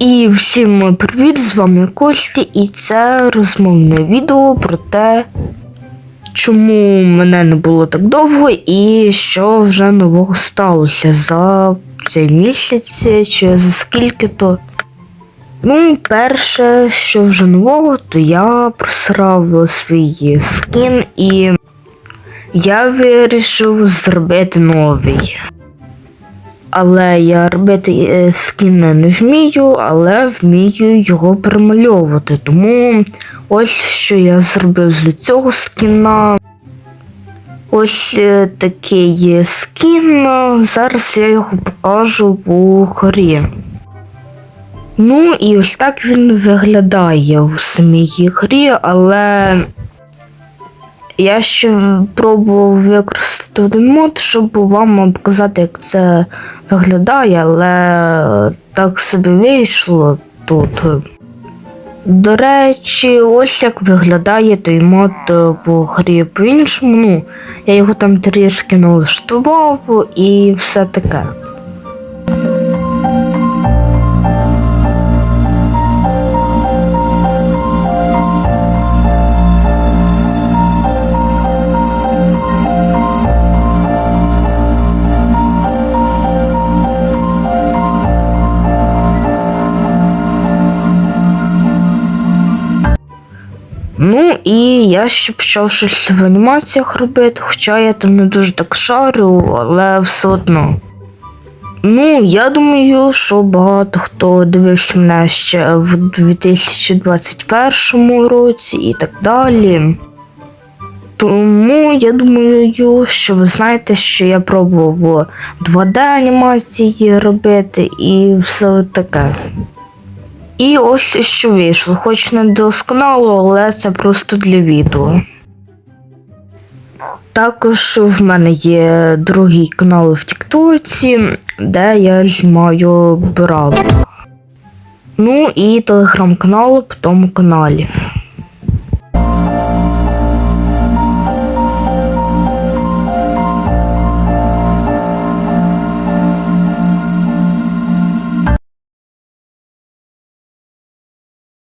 І всім привіт, з вами Кості, і це розмовне відео про те, чому мене не було так довго і що вже нового сталося за цей місяць чи за скільки то. Ну, перше, що вже нового, то я просрав свій скін і я вирішив зробити новий. Але я робити е, скіни не вмію, але вмію його перемальовувати. Тому ось що я зробив з цього скіна. Ось е, такий скін. Зараз я його покажу у горі. Ну і ось так він виглядає в самій грі, але я ще пробував використати один мод, щоб вам показати, як це виглядає, але так собі вийшло тут. До речі, ось як виглядає той мод по грі по-іншому. Ну, я його там трішки налаштував і все таке. Ну і я ще почав щось в анімаціях робити, хоча я там не дуже так шарю, але все одно. Ну, я думаю, що багато хто дивився мене ще в 2021 році і так далі. Тому я думаю, що ви знаєте, що я пробував 2D анімації робити і все таке. І ось що вийшло, хоч не досконало, але це просто для відео. Також в мене є другий канал в Тіктоці, де я знімаю бравл. Ну і телеграм-канал по тому каналі.